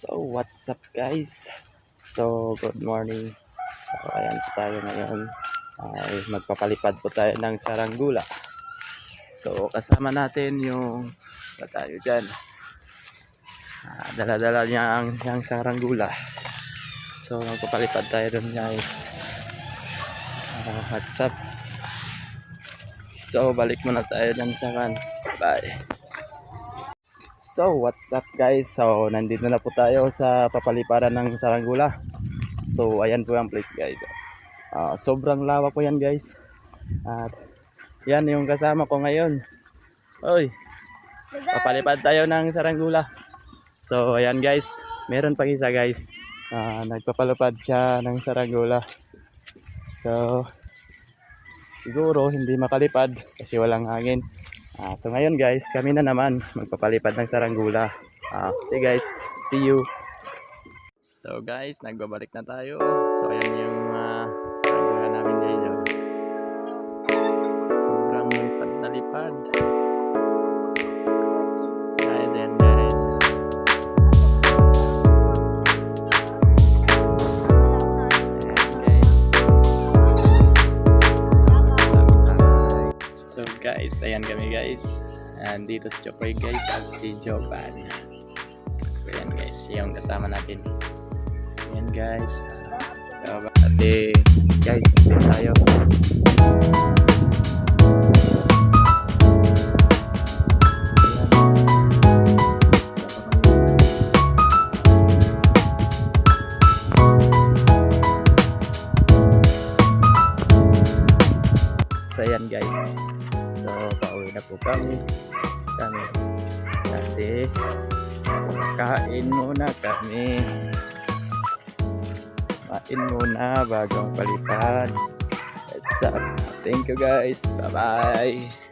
So, what's up guys? So, good morning. So, ayan po tayo ngayon. Ay, magpapalipad po tayo ng saranggula. So, kasama natin yung ba tayo dyan. Ah, dala-dala niya ang, ang saranggula. So, magpapalipad tayo dun guys. Ah, what's up? So, balik muna tayo dun sa kan. Bye. So, what's up guys? So, nandito na po tayo sa papaliparan ng Saranggula. So, ayan po ang place guys. Ah, sobrang lawak po yan guys. At yan yung kasama ko ngayon. Oy, papalipad tayo ng Saranggula. So, ayan guys. Meron pang isa guys. Ah, nagpapalipad siya ng Saranggula. So, siguro hindi makalipad kasi walang hangin. Ah, so ngayon guys, kami na naman magpapalipad ng saranggula. Ah, see guys, see you. So guys, nagbabalik na tayo. So ayan yung ah, saranggula namin ngayon. So guys, ayan kami guys. Andito si Chokoy guys at si Jovan. So ayan guys, yung kasama natin. Ayan guys. So, ate, guys, tayo. So ayan guys. So pauwi na po kami. Kami. Kasi kain muna kami. Kain muna bagong palipad. That's up. Thank you guys. Bye bye.